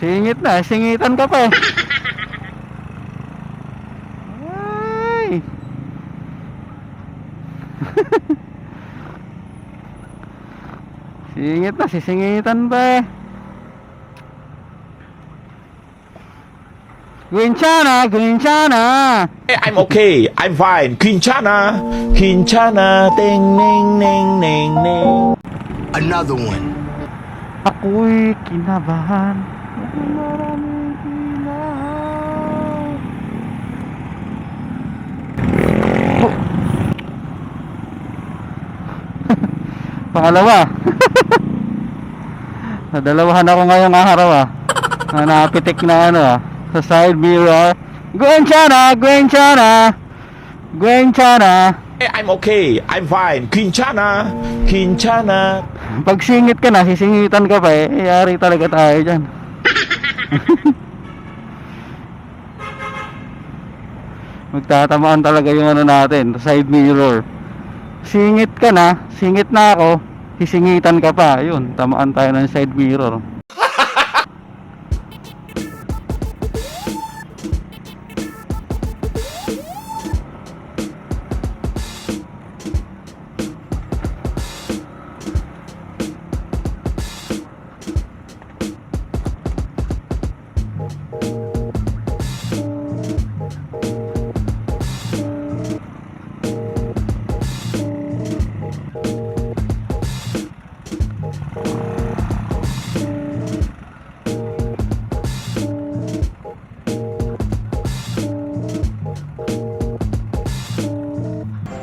Singit na, singitan ka pa eh. Ay. Singit na, sisingitan pa eh. Gwinchana, Gwinchana. I'm okay. I'm fine. Quinchana. Quinchana. Ding, ning, ning, ning, ning. Another one. Ako'y kinabahan. Maraming ilaw. Oh. Pangalawa. Nadalawahan ako ngayong araw ah. Na napitik na ano ah. Sa side mirror. Gwenchana! Gwenchana! Gwenchana! I'm okay. I'm fine. Quinchana. Quinchana. Pag singit ka na, sisingitan ka pa eh. Yari talaga tayo dyan. Magtatamaan talaga yung ano natin, side mirror. Singit ka na, singit na ako, sisingitan ka pa. Yun, tamaan tayo ng side mirror.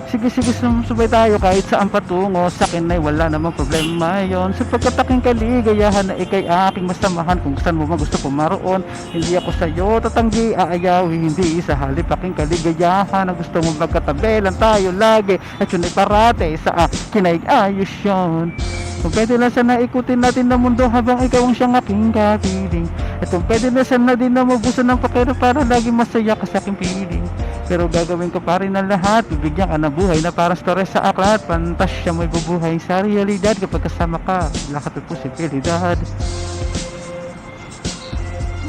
Sige sige sumusubay tayo. Kahit saan patungo Sa akin ay wala namang problema yon Sapagkat aking kaligayahan na ikay aking masamahan Kung saan mo man gusto pumaroon Hindi ako sa'yo tatanggi aayaw Hindi sa halip aking kaligayahan. Na gusto mo magkatabi lang tayo lagi At yun ay parate sa akin ay ayos yun. Kung pwede lang sana ikutin natin ang mundo habang ikaw ang siyang aking kapiling At kung pwede na sana din na mabusan ng pakero para lagi masaya ka sa aking piling Pero gagawin ko pa rin ang lahat Bibigyan ka ng buhay na parang story sa aklat Pantasya mo'y bubuhay sa realidad Kapag kasama ka, lahat ay posibilidad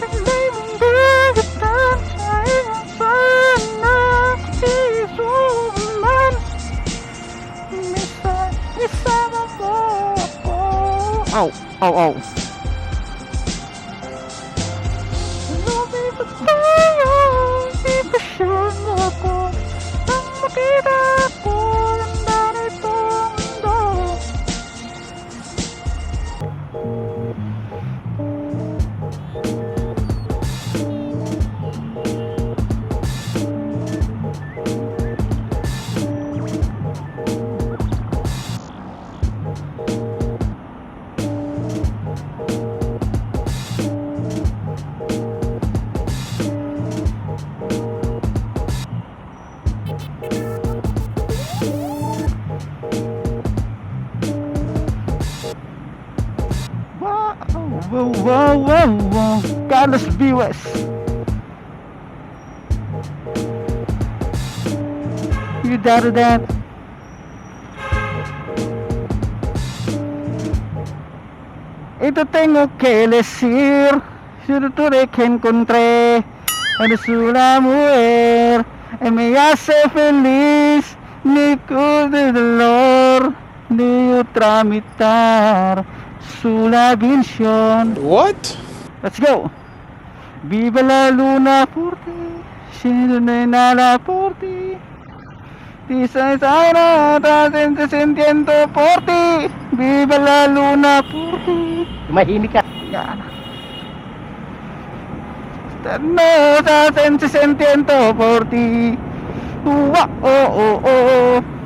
Taglay mong bagatan Peter! Wow, wow, wow, wow. Carlos Vives. You doubted that? Ito tengo que decir, si tú que encontré, eres una mujer, y me hace feliz, ni con de dolor, ni tramitar su labiación. What? Let's go. Viva la luna por ti, siendo nada por ti. Dices ahora, te sintiendo por ti. Viva la luna por ti. Mahimik ka. Yan. No, te sintiendo por ti. Uh, oh, oh, oh.